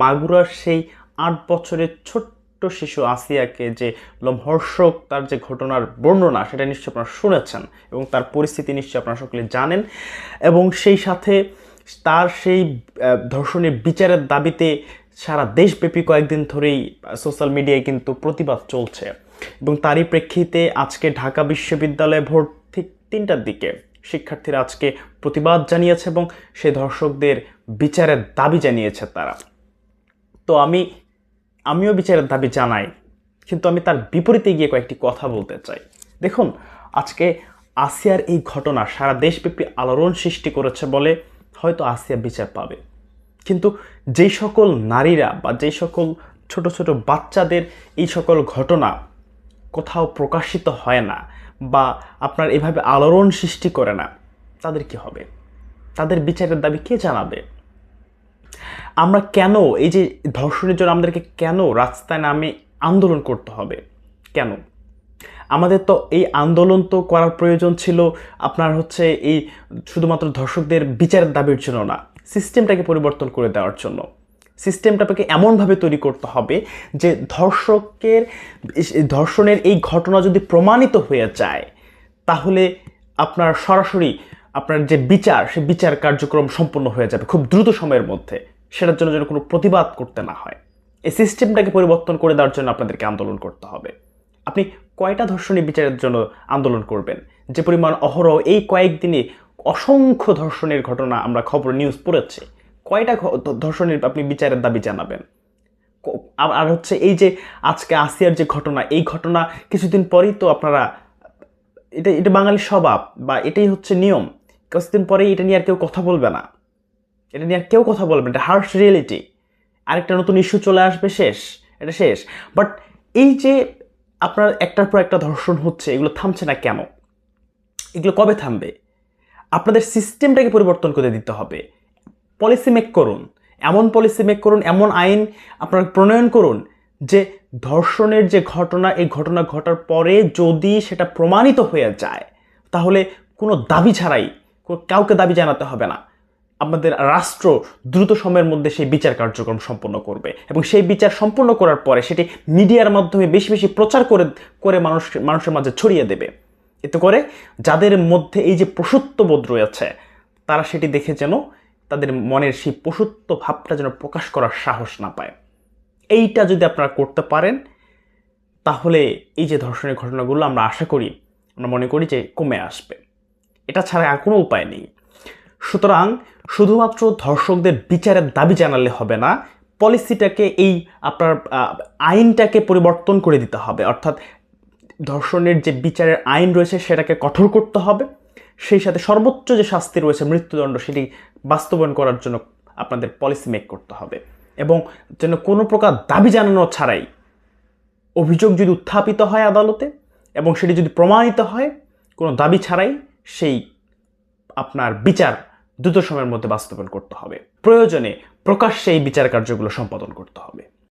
মাগুরার সেই আট বছরের ছোট্ট শিশু আসিয়াকে যে লোমহর্ষক তার যে ঘটনার বর্ণনা, সেটা নিশ্চয়ই আপনারা শুনেছেন এবং তার পরিস্থিতি নিশ্চয়ই আপনারা সকলে জানেন এবং সেই সাথে তার সেই ধর্ষণের বিচারের দাবিতে সারা দেশব্যাপী কয়েকদিন ধরেই সোশ্যাল মিডিয়ায় কিন্তু প্রতিবাদ চলছে এবং তারই প্রেক্ষিতে আজকে ঢাকা বিশ্ববিদ্যালয়ে ভোর ঠিক তিনটার দিকে শিক্ষার্থীরা আজকে প্রতিবাদ জানিয়েছে এবং সেই ধর্ষকদের বিচারের দাবি জানিয়েছে তারা। তো আমি, আমিও বিচারের দাবি জানাই, কিন্তু আমি তার বিপরীতে গিয়ে কয়েকটি কথা বলতে চাই। দেখুন, আজকে আসিয়ার এই ঘটনা সারা দেশব্যাপী আলোড়ন সৃষ্টি করেছে বলে হয়তো আসিয়া বিচার পাবে। কিন্তু যেই সকল নারীরা বা যেই সকল ছোট ছোট বাচ্চাদের এই সকল ঘটনা কোথাও প্রকাশিত হয় না বা আপনার এভাবে আলোড়ন সৃষ্টি করে না, তাদের কি হবে? তাদের বিচারের দাবি কে জানাবে? আমরা কেন, এই যে ধর্ষণের জন্য আমাদেরকে কেন রাস্তায় নামে আন্দোলন করতে হবে? কেন? আমাদের তো এই আন্দোলন তো করার প্রয়োজন ছিল আপনার হচ্ছে এই শুধুমাত্র ধর্ষকদের বিচারের দাবির জন্য না, সিস্টেমটাকে পরিবর্তন করে দেওয়ার জন্য। সিস্টেমটাকে এমনভাবে তৈরি করতে হবে যে ধর্ষকের ধর্ষণের এই ঘটনা যদি প্রমাণিত হয়ে যায়, তাহলে আপনার সরাসরি আপনার যে বিচার, সে বিচার কার্যক্রম সম্পন্ন হয়ে যাবে খুব দ্রুত সময়ের মধ্যে। সেটার জন্য যেন কোনো প্রতিবাদ করতে না হয়। এই সিস্টেমটাকে পরিবর্তন করে দেওয়ার জন্য আপনাদেরকে আন্দোলন করতে হবে। আপনি কয়টা ধর্ষণী বিচারের জন্য আন্দোলন করবেন? যে পরিমাণ অহরহ এই কয়েকদিনে অসংখ্য ধর্ষণের ঘটনা আমরা খবর নিউজ পড়েছি। কয়টা ধর্ষণের আপনি বিচারের দাবি জানাবেন? আর হচ্ছে এই যে আজকে আসিয়ার যে ঘটনা, এই ঘটনা কিছুদিন পরেই তো আপনারা, এটা এটা বাঙালির স্বভাব বা এটাই হচ্ছে নিয়ম। কিছুদিন পরেই এটা নিয়ে আর কেউ কথা বলবে না। এটা নিয়ে আর কেউ কথা বলবে এটা হার্শ রিয়েলিটি আরেকটা নতুন ইস্যু চলে আসবে, শেষ, এটা শেষ। বাট এই যে আপনার একটার পর একটা ধর্ষণ হচ্ছে, এগুলো থামছে না কেন? এগুলো কবে থামবে? আপনাদের সিস্টেমটাকে পরিবর্তন করে দিতে হবে। পলিসি মেক করুন। এমন পলিসি মেক করুন, এমন আইন আপনারা প্রণয়ন করুন যে ধর্ষণের যে ঘটনা, এই ঘটনা ঘটার পরে যদি সেটা প্রমাণিত হয়ে যায়, তাহলে কোনো দাবি ছাড়াই কাউকে দাবি জানাতে হবে না। আমাদের রাষ্ট্র দ্রুত সময়ের মধ্যে সেই বিচার কার্যক্রম সম্পন্ন করবে এবং সেই বিচার সম্পন্ন করার পরে সেটি মিডিয়ার মাধ্যমে বেশি বেশি প্রচার করে করে মানুষ, মানুষের মাঝে ছড়িয়ে দেবে। এতে করে যাদের মধ্যে এই যে পশুত্ববোধ রয়েছে, তারা সেটি দেখে যেন তাদের মনের সেই পশুত্ব ভাবটা যেন প্রকাশ করার সাহস না পায়। এইটা যদি আপনারা করতে পারেন, তাহলে এই যে ধর্ষণের ঘটনাগুলো আমরা আশা করি, আমরা মনে করি যে কমে আসবে। এটা ছাড়া আর কোনো উপায় নেই। সুতরাং শুধুমাত্র ধর্ষকদের বিচারের দাবি জানালে হবে না পলিসিটাকে এই আপনার আইনটাকে পরিবর্তন করে দিতে হবে। অর্থাৎ ধর্ষণের যে বিচারের আইন রয়েছে সেটাকে কঠোর করতে হবে। সেই সাথে সর্বোচ্চ যে শাস্তি রয়েছে মৃত্যুদণ্ড সেটি বাস্তবায়ন করার জন্য আপনাদের পলিসি মেক করতে হবে। এবং যেন কোনো প্রকার দাবি জানানো ছাড়াই অভিযোগ যদি উত্থাপিত হয় আদালতে এবং সেটি যদি প্রমাণিত হয়, কোনো দাবি ছাড়াই সেই আপনার বিচার দ্রুত সময়ের মধ্যে বাস্তবায়ন করতে হবে। প্রয়োজনে প্রকাশ্যে এই বিচার কার্যগুলো সম্পাদন করতে হবে।